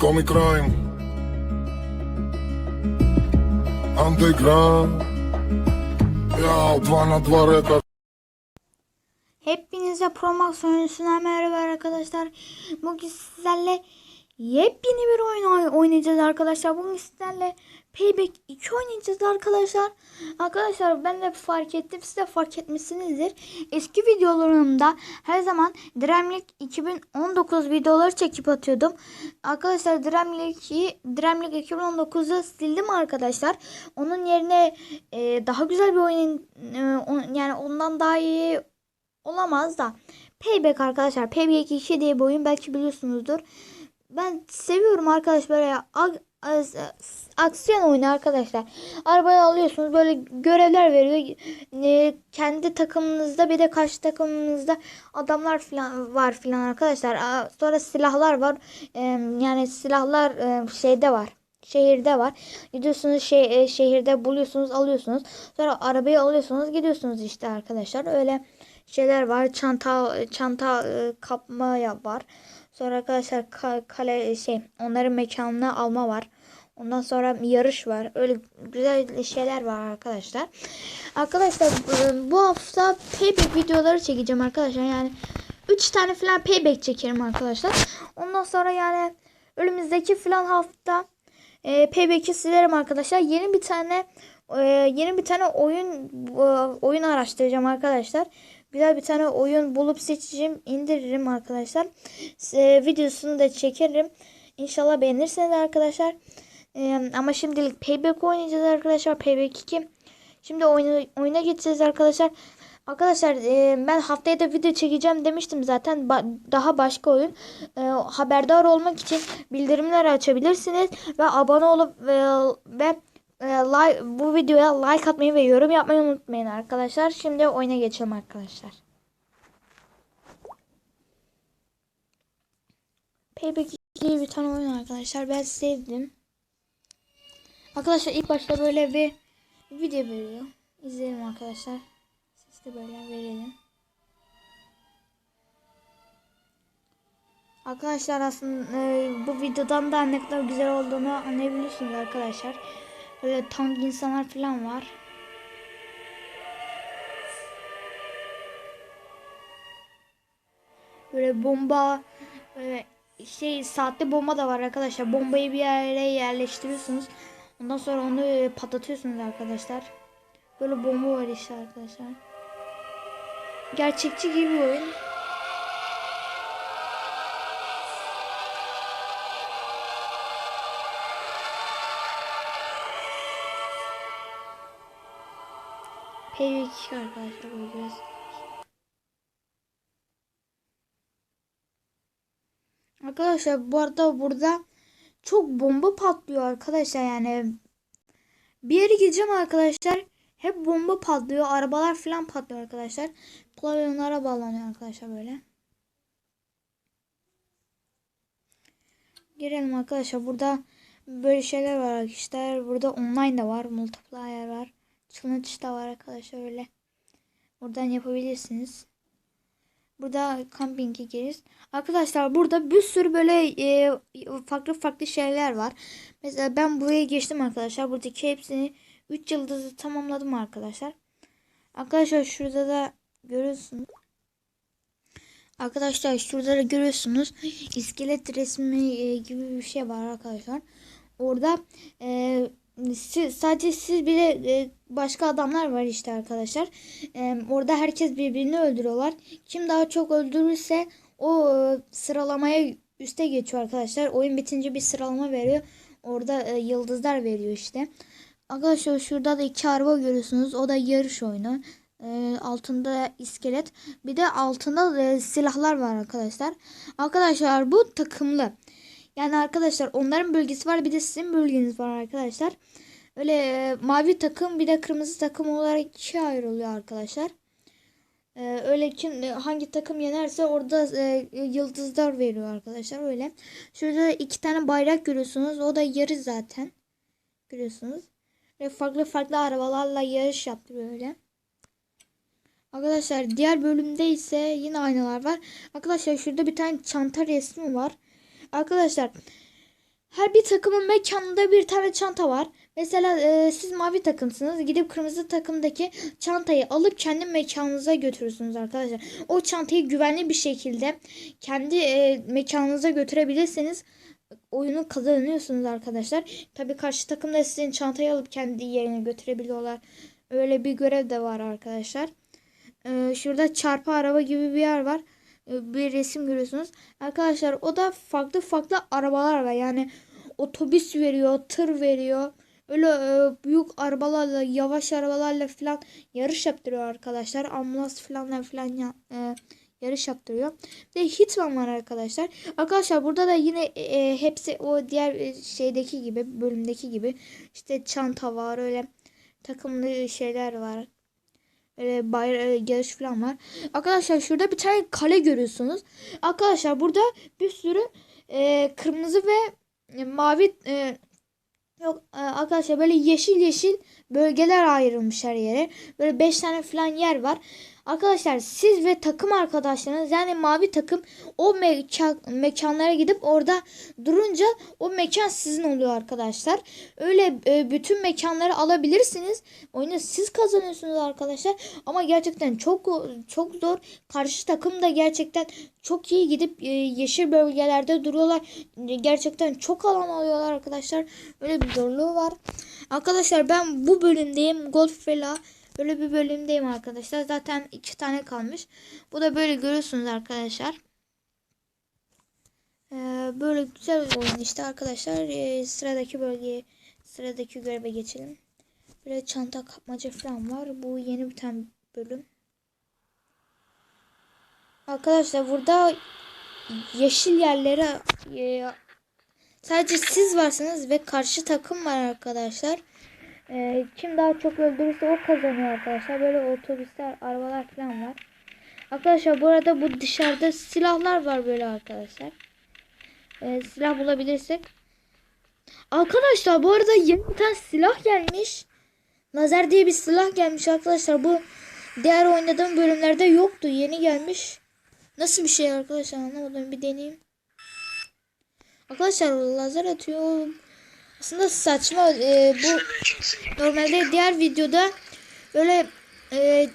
Comic Crime Underground Ja, 2 na 2 rekord Hepinize Promax oyuncusundan merhaba arkadaşlar. Bugün sizlerle yepyeni bir oyun oy- oynayacağız arkadaşlar. Bugün sizlerle Payback 2 oynayacağız arkadaşlar. Arkadaşlar ben de fark ettim. Siz de fark etmişsinizdir. Eski videolarımda her zaman Dreamlink 2019 videoları çekip atıyordum. Arkadaşlar Dreamlink'i Dreamlink 2019'u sildim arkadaşlar. Onun yerine e, daha güzel bir oyun e, on- yani ondan daha iyi olamaz da. Payback arkadaşlar. Payback 2 diye bir oyun belki biliyorsunuzdur. Ben seviyorum arkadaş böyle aksiyon oyunu arkadaşlar. Arabayı alıyorsunuz böyle görevler veriyor. Ee, kendi takımınızda bir de karşı takımınızda adamlar falan var filan arkadaşlar. Aa, Sonra silahlar var. Ee, yani silahlar e, şeyde var. Şehirde var. Gidiyorsunuz şey, e, şehirde buluyorsunuz, alıyorsunuz. Sonra arabayı alıyorsunuz, gidiyorsunuz işte arkadaşlar. Öyle şeyler var. Çanta çanta e, kapma var. Sonra arkadaşlar ka- kale şey onların mekanına alma var. Ondan sonra yarış var. Öyle güzel şeyler var arkadaşlar. Arkadaşlar bu hafta payback videoları çekeceğim arkadaşlar. Yani 3 tane falan payback çekerim arkadaşlar. Ondan sonra yani önümüzdeki falan hafta e, payback'i silerim arkadaşlar. Yeni bir tane e, yeni bir tane oyun e, oyun araştıracağım arkadaşlar. Güzel bir tane oyun bulup seçeceğim, indiririm arkadaşlar. E, videosunu da çekerim. İnşallah beğenirsiniz arkadaşlar. Ama şimdilik Payback oynayacağız arkadaşlar. Payback 2. Şimdi oyunu, oyuna geçeceğiz arkadaşlar. Arkadaşlar e, ben haftaya da video çekeceğim demiştim zaten. Ba- daha başka oyun. E, haberdar olmak için bildirimleri açabilirsiniz. Ve abone olup e, ve e, like, bu videoya like atmayı ve yorum yapmayı unutmayın arkadaşlar. Şimdi oyuna geçelim arkadaşlar. Payback 2 bir tane oyun arkadaşlar. Ben sevdim. Arkadaşlar ilk başta böyle bir video veriyor. İzleyelim arkadaşlar. Ses de böyle verelim. Arkadaşlar aslında e, bu videodan da ne kadar güzel olduğunu anlayabilirsiniz arkadaşlar. Böyle tank insanlar falan var. Böyle bomba böyle şey saatte bomba da var arkadaşlar. Bombayı bir yere yerleştiriyorsunuz. Ondan sonra onu e, patlatıyorsunuz arkadaşlar. Böyle bomba var işte arkadaşlar. Gerçekçi gibi oyun. P2 arkadaşlar böyle biraz. Arkadaşlar bu arada burada çok bomba patlıyor arkadaşlar yani. Bir yere gideceğim arkadaşlar. Hep bomba patlıyor. Arabalar falan patlıyor arkadaşlar. Klavyonlara bağlanıyor arkadaşlar böyle. Girelim arkadaşlar. Burada böyle şeyler var arkadaşlar. Burada online de var. Multiplayer var. Challenge da var arkadaşlar öyle. Buradan yapabilirsiniz. Burada camping'e gireriz. Arkadaşlar burada bir sürü böyle e, farklı farklı şeyler var. Mesela ben buraya geçtim arkadaşlar. Buradaki hepsini 3 yıldızı tamamladım arkadaşlar. Arkadaşlar şurada da görüyorsunuz. Arkadaşlar şurada da görüyorsunuz. iskelet resmi e, gibi bir şey var arkadaşlar. Orada e, siz, sadece siz bir de e, başka adamlar var işte arkadaşlar. E, orada herkes birbirini öldürüyorlar. Kim daha çok öldürürse o e, sıralamaya üste geçiyor arkadaşlar. Oyun bitince bir sıralama veriyor. Orada e, yıldızlar veriyor işte. Arkadaşlar şurada da iki araba görüyorsunuz. O da yarış oyunu. E, altında iskelet. Bir de altında e, silahlar var arkadaşlar. Arkadaşlar bu takımlı. Yani arkadaşlar onların bölgesi var bir de sizin bölgeniz var arkadaşlar. Öyle e, mavi takım bir de kırmızı takım olarak ikiye ayrılıyor arkadaşlar. E, öyle kim e, hangi takım yenerse orada e, yıldızlar veriyor arkadaşlar öyle. Şurada iki tane bayrak görüyorsunuz. O da yarı zaten. Görüyorsunuz. Ve farklı farklı arabalarla yarış yaptı böyle. Arkadaşlar diğer bölümde ise yine aynalar var. Arkadaşlar şurada bir tane çanta resmi var. Arkadaşlar her bir takımın mekanında bir tane çanta var. Mesela e, siz mavi takımsınız. Gidip kırmızı takımdaki çantayı alıp kendi mekanınıza götürürsünüz arkadaşlar. O çantayı güvenli bir şekilde kendi e, mekanınıza götürebilirseniz oyunu kazanıyorsunuz arkadaşlar. Tabii karşı takım da sizin çantayı alıp kendi yerine götürebiliyorlar. Öyle bir görev de var arkadaşlar. Ee, şurada çarpı araba gibi bir yer var. Ee, bir resim görüyorsunuz. Arkadaşlar o da farklı farklı arabalar var. Yani otobüs veriyor, tır veriyor. Öyle e, büyük arabalarla, yavaş arabalarla falan yarış yaptırıyor arkadaşlar. Ambulans falanla falan ya, e, yarış yaptırıyor. Bir de Hitman var arkadaşlar. Arkadaşlar burada da yine e, hepsi o diğer e, şeydeki gibi, bölümdeki gibi işte çanta var, öyle takımlı şeyler var. Öyle bayrağı yarış falan var. Arkadaşlar şurada bir tane kale görüyorsunuz. Arkadaşlar burada bir sürü e, kırmızı ve e, mavi e, yok e, arkadaşlar böyle yeşil yeşil bölgeler ayrılmış her yere. Böyle 5 tane falan yer var. Arkadaşlar siz ve takım arkadaşlarınız yani mavi takım o mekan, mekanlara gidip orada durunca o mekan sizin oluyor arkadaşlar. Öyle e, bütün mekanları alabilirsiniz. Oyunu siz kazanıyorsunuz arkadaşlar. Ama gerçekten çok çok zor. Karşı takım da gerçekten çok iyi gidip e, yeşil bölgelerde duruyorlar. Gerçekten çok alan alıyorlar arkadaşlar. Öyle bir zorluğu var. Arkadaşlar ben bu bölümdeyim. Golf Vela Böyle bir bölümdeyim arkadaşlar. Zaten iki tane kalmış. Bu da böyle görüyorsunuz arkadaşlar. Ee, böyle güzel bir oyun işte arkadaşlar. Ee, sıradaki bölgeye, sıradaki göreve geçelim. Böyle çanta kapmaca falan var. Bu yeni bir tane bölüm. Arkadaşlar burada yeşil yerlere e, sadece siz varsınız ve karşı takım var arkadaşlar. Ee, kim daha çok öldürürse o kazanıyor arkadaşlar. Böyle otobüsler, arabalar falan var. Arkadaşlar bu arada bu dışarıda silahlar var böyle arkadaşlar. Ee, silah bulabilirsek. Arkadaşlar bu arada yeni bir tane silah gelmiş. Lazer diye bir silah gelmiş arkadaşlar. Bu diğer oynadığım bölümlerde yoktu. Yeni gelmiş. Nasıl bir şey arkadaşlar anlamadım. Bir deneyeyim. Arkadaşlar lazer atıyor. Aslında saçma e, bu normalde diğer videoda böyle e,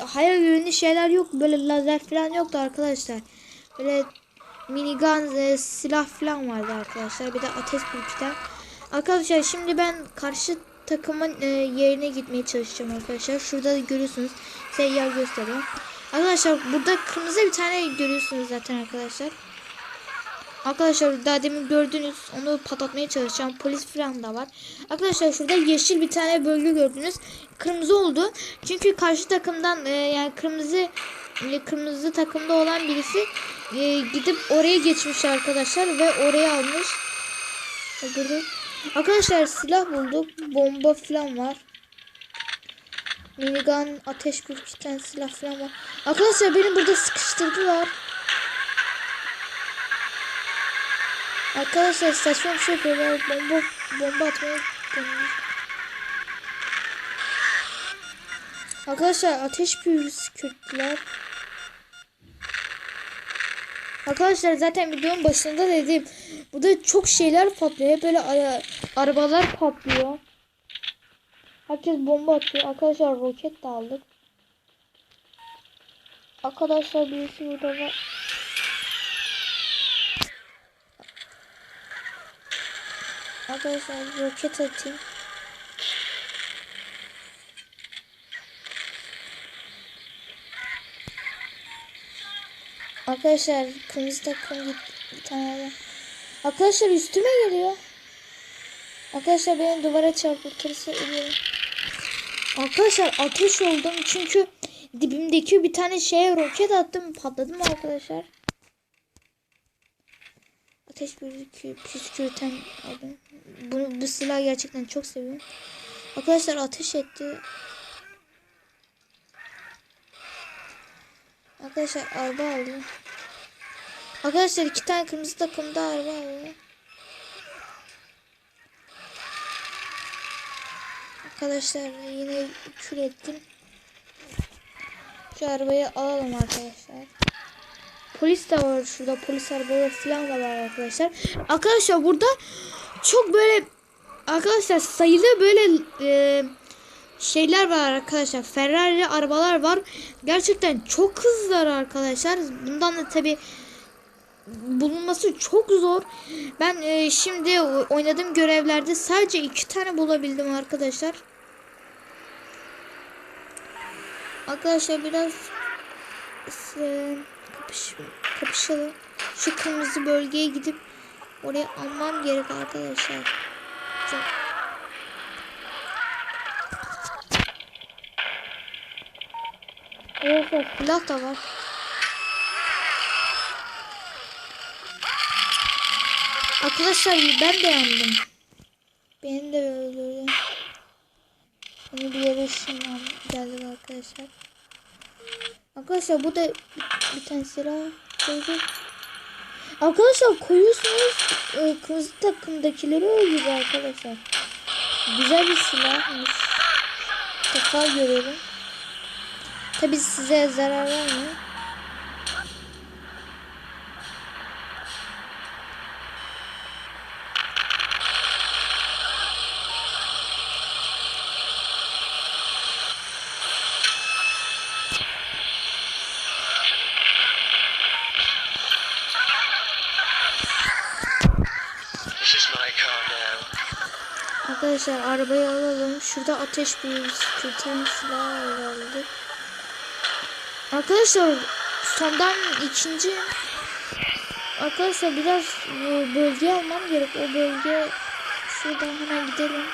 hayal ürünü şeyler yok böyle lazer falan yoktu arkadaşlar. Böyle minigun e, silah falan vardı arkadaşlar bir de ateş bülten arkadaşlar şimdi ben karşı takımın e, yerine gitmeye çalışacağım arkadaşlar. Şurada da görüyorsunuz seyyar gösteriyor. Arkadaşlar burada kırmızı bir tane görüyorsunuz zaten arkadaşlar Arkadaşlar daha demin gördünüz onu patlatmaya çalışacağım. Polis falan da var. Arkadaşlar şurada yeşil bir tane bölge gördünüz. Kırmızı oldu. Çünkü karşı takımdan e, yani kırmızı e, kırmızı takımda olan birisi e, gidip oraya geçmiş arkadaşlar ve oraya almış. Burada. Arkadaşlar silah bulduk. Bomba falan var. Minigun, ateş pürküten silah falan var. Arkadaşlar benim burada sıkıştırdılar. Arkadaşlar saçma bir şey yapıyorlar. Bomba, bomba atmaya deniyor. Arkadaşlar ateş püskürttüler. Arkadaşlar zaten videonun başında dedim. Burada çok şeyler patlıyor. Böyle ara, arabalar patlıyor. Herkes bomba atıyor. Arkadaşlar roket de aldık. Arkadaşlar birisi burada var. Arkadaşlar roket atayım. Arkadaşlar kırmızı takım git bir tane adam. Arkadaşlar üstüme geliyor. Arkadaşlar benim duvara çarpıtırsa ölüyorum. Arkadaşlar ateş oldum çünkü dibimdeki bir tane şeye roket attım patladım arkadaşlar. Ateş püskürten aldım. Bunu, bu silah gerçekten çok seviyorum. Arkadaşlar ateş etti. Arkadaşlar araba aldı. Arkadaşlar iki tane kırmızı takımda araba aldı. Arkadaşlar yine kül ettim. Şu arabayı alalım arkadaşlar. Polis de var şurada. Polis arabaları falan da var arkadaşlar. Arkadaşlar burada çok böyle arkadaşlar sayılı böyle e, şeyler var arkadaşlar. Ferrari arabalar var. Gerçekten çok hızlılar arkadaşlar. Bundan da tabi bulunması çok zor. Ben e, şimdi oynadığım görevlerde sadece iki tane bulabildim arkadaşlar. Arkadaşlar biraz e, kapış, kapışalım. Şu kırmızı bölgeye gidip oraya almam gerek arkadaşlar. Çok... Evet, silah da var. Arkadaşlar ben de yandım. Beni de öldürdü. Beni bir yere ışınlan geldi arkadaşlar. Arkadaşlar bu da bir tane silah koyduk. Arkadaşlar koyuyorsunuz e, kırmızı takımdakileri öldürüyor arkadaşlar. Güzel bir silahmış. Defa görüyorum. Tabi size zarar vermiyor. Arabayı alalım. Şurada ateş kötü silah aldık. Arkadaşlar sondan ikinci Arkadaşlar biraz e, bölge almam gerek. O bölge şuradan hemen gidelim.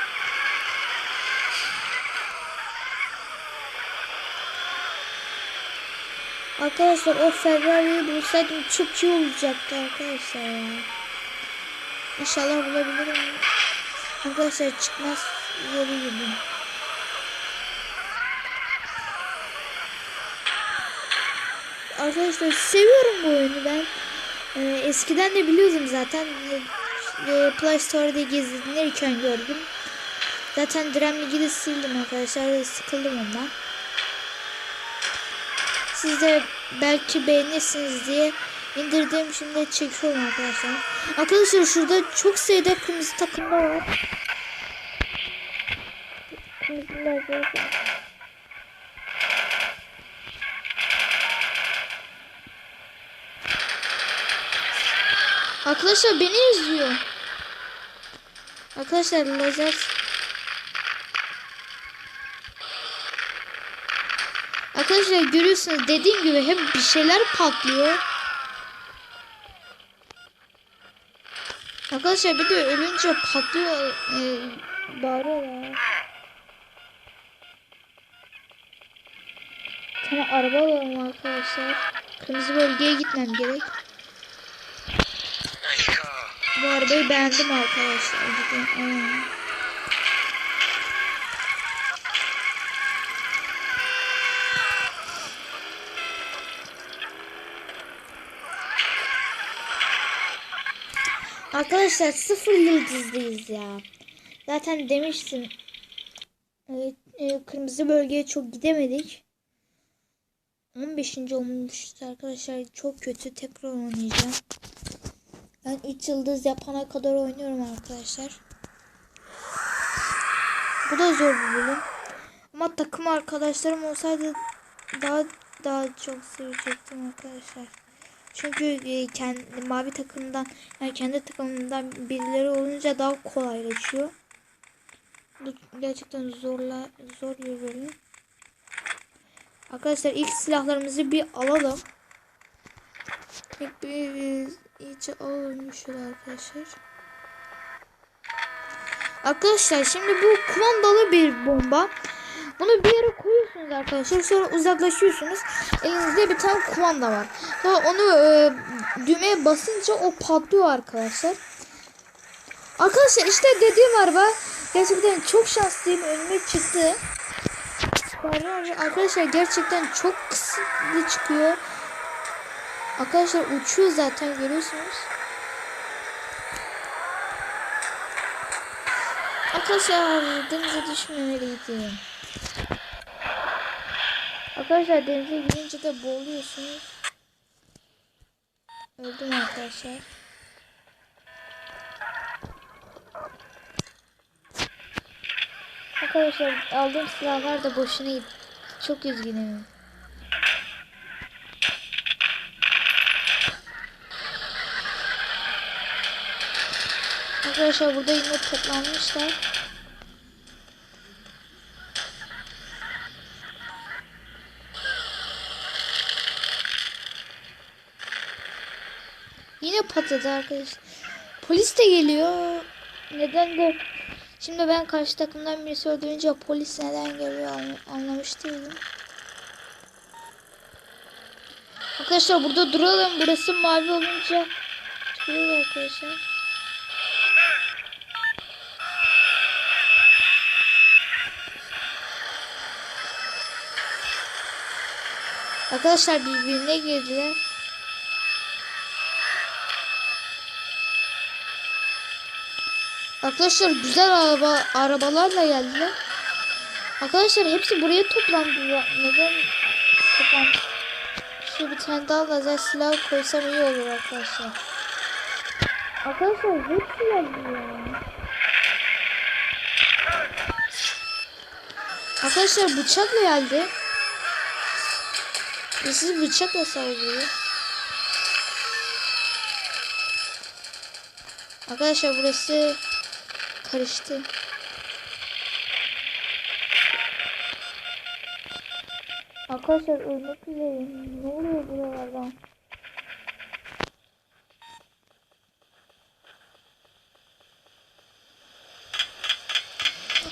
Arkadaşlar o Ferrari'yi bulsaydım çok iyi olacaktı arkadaşlar. İnşallah bulabilirim. Arkadaşlar çıkmaz yolu gibi. Arkadaşlar seviyorum bu oyunu ben. Ee, eskiden de biliyordum zaten. Ee, Play Store'da gezinirken gördüm. Zaten Dream de sildim arkadaşlar. Sıkıldım ondan. Siz de belki beğenirsiniz diye indirdim. Şimdi çekiyorum arkadaşlar. Arkadaşlar şurada çok sayıda kırmızı takımlar var. Kırmızılar. Arkadaşlar beni izliyor. Arkadaşlar lazer Arkadaşlar görüyorsunuz dediğim gibi hep bir şeyler patlıyor. Arkadaşlar bir de ölünce patlıyor e, bağırıyorlar. Tane araba alalım arkadaşlar. Kırmızı bölgeye gitmem gerek. Bu arabayı beğendim arkadaşlar. Gidin. Aa. Arkadaşlar sıfır yıldızlıyız ya. Zaten demiştim. Evet, e, kırmızı bölgeye çok gidemedik. 15. olmuştu arkadaşlar. Çok kötü. Tekrar oynayacağım. Ben 3 yıldız yapana kadar oynuyorum arkadaşlar. Bu da zor bir bölüm. Ama takım arkadaşlarım olsaydı daha daha çok sevecektim arkadaşlar. Çünkü e, kendi mavi takımdan yani kendi takımından birileri olunca daha kolaylaşıyor. Gerçekten zorla zor bir bölüm. Arkadaşlar ilk silahlarımızı bir alalım. İlk bir, bir iyice alalım şöyle arkadaşlar. Arkadaşlar şimdi bu kumandalı bir bomba. Bunu bir yere koyuyorsunuz arkadaşlar. Sonra uzaklaşıyorsunuz. Elinizde bir tane kumanda var. Sonra onu e, düğmeye basınca o patlıyor arkadaşlar. Arkadaşlar işte dediğim araba gerçekten çok şanslıyım. Önüme çıktı. Arkadaşlar gerçekten çok kısıtlı çıkıyor. Arkadaşlar uçuyor zaten görüyorsunuz. Arkadaşlar denize düşmemeliydim. Arkadaşlar denize girince de boğuluyorsunuz. Öldüm arkadaşlar. Arkadaşlar aldığım silahlar da boşuna gitti. Çok üzgünüm. Arkadaşlar burada yine toplanmışlar. Patladı arkadaşlar. Polis de geliyor. Neden de şimdi ben karşı takımdan birisi öldürünce polis neden geliyor anla- anlamış değilim. Arkadaşlar burada duralım. Burası mavi olunca çıkıyor arkadaşlar. Arkadaşlar birbirine girdiler. Arkadaşlar güzel araba arabalarla geldiler. Arkadaşlar hepsi buraya toplandı. Neden toplandı? Şu bir tane daha lazer silah koysam iyi olur arkadaşlar. Arkadaşlar hepsi geldi ya. Arkadaşlar bıçakla geldi. Sizi bıçakla saldırıyor. Arkadaşlar burası karıştı. Arkadaşlar ölmek üzereyim. Ne oluyor buralardan?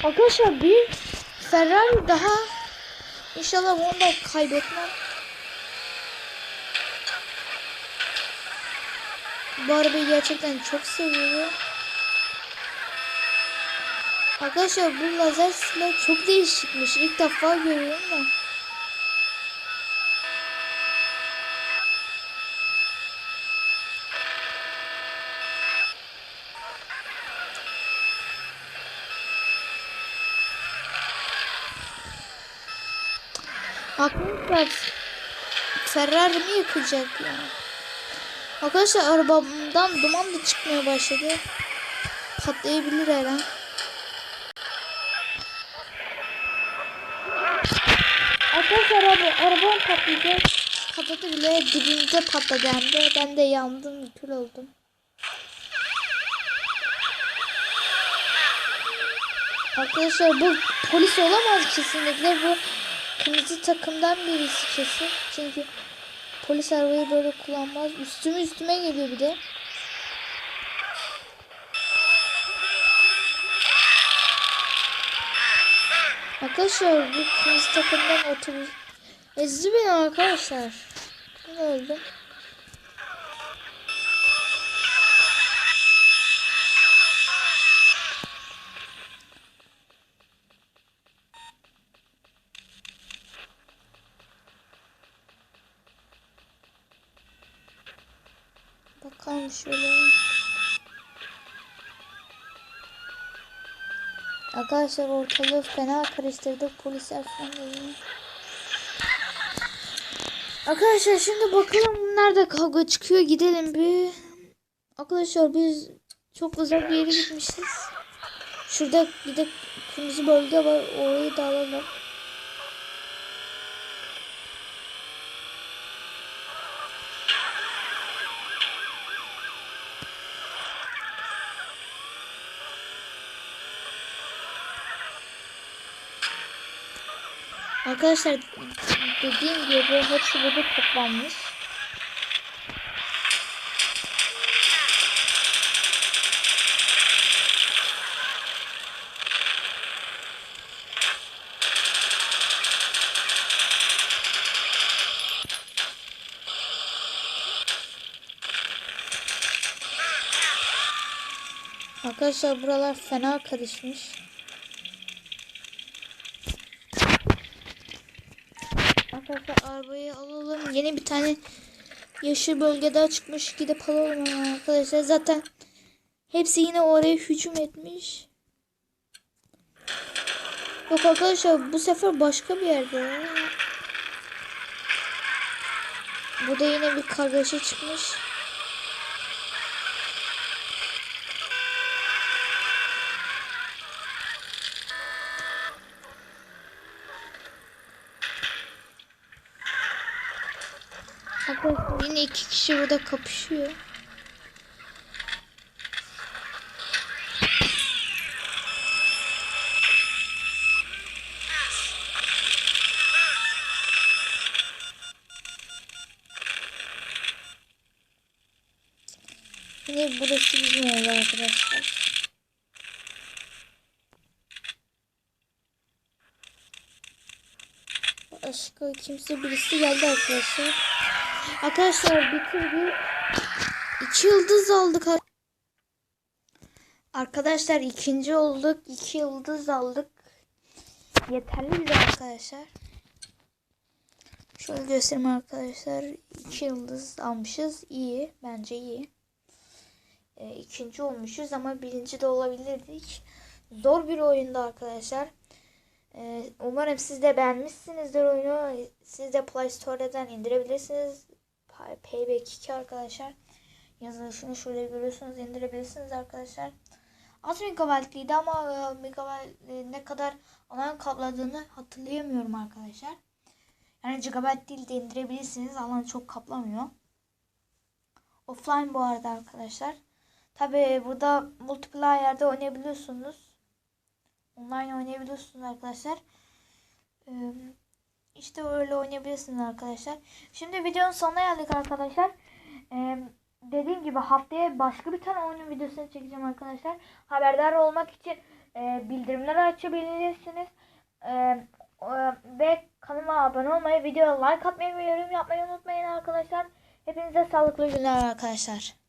Arkadaşlar bir Ferrari daha İnşallah onu da kaybetmem. Bu arabayı gerçekten çok seviyorum. Arkadaşlar bu lazer silah çok değişikmiş. İlk defa görüyorum da. Aklımda Ferrari mi yıkacak ya? Arkadaşlar arabamdan duman da çıkmaya başladı. Patlayabilir her an. Arkadaşlar araba, arabam patlayacak. Patladı bile dibimize patladı hem de. Ben de yandım, kül oldum. Arkadaşlar bu polis olamaz kesinlikle. Bu kırmızı takımdan birisi kesin. Çünkü polis arabayı böyle kullanmaz. Üstüme üstüme geliyor bir de. Arkadaşlar bu kırmızı takımdan otobüs ezdi beni arkadaşlar. Ben öldüm. Bakalım şöyle. Arkadaşlar ortalığı fena karıştırdık polisler falan. Arkadaşlar şimdi bakalım nerede kavga çıkıyor gidelim bir. Arkadaşlar biz çok uzak bir yere gitmişiz. Şurada bir de kırmızı bölge var orayı da alalım. Arkadaşlar dediğim gibi hepsi burada toplanmış. Arkadaşlar buralar fena karışmış. Arkadaşlar arabayı alalım. Yeni bir tane yeşil bölge daha çıkmış. Gidip alalım arkadaşlar. Zaten hepsi yine oraya hücum etmiş. Yok arkadaşlar bu sefer başka bir yerde. Burada yine bir kargaşa çıkmış. Yine iki kişi burada kapışıyor. Yine burası bizim oldu arkadaşlar. Başka kimse birisi geldi arkadaşlar. Arkadaşlar bitirdik. İki yıldız aldık. ar- Arkadaşlar ikinci olduk. iki yıldız aldık. Yeterli bize arkadaşlar. Şöyle göstereyim arkadaşlar. İki yıldız almışız. İyi. Bence iyi. E, ikinci olmuşuz ama birinci de olabilirdik. Zor bir oyundu arkadaşlar. Ee, umarım siz de beğenmişsinizdir oyunu. Siz de Play Store'dan indirebilirsiniz. Pay- Payback 2 arkadaşlar. Yazılışını şöyle görüyorsunuz indirebilirsiniz arkadaşlar. Az megabaytlıydı ama e, megabayt e, ne kadar alan kapladığını hatırlayamıyorum arkadaşlar. Yani gigabyte değil de indirebilirsiniz. Alan çok kaplamıyor. Offline bu arada arkadaşlar. Tabi burada multiplayer'de oynayabiliyorsunuz. Online oynayabiliyorsunuz arkadaşlar. Ee, işte öyle oynayabilirsiniz arkadaşlar. Şimdi videonun sonuna geldik arkadaşlar. Ee, dediğim gibi haftaya başka bir tane oyunun videosunu çekeceğim arkadaşlar. Haberdar olmak için e, bildirimleri açabilirsiniz. Ee, e, ve kanalıma abone olmayı, videoya like atmayı ve yorum yapmayı unutmayın arkadaşlar. Hepinize sağlıklı günler arkadaşlar.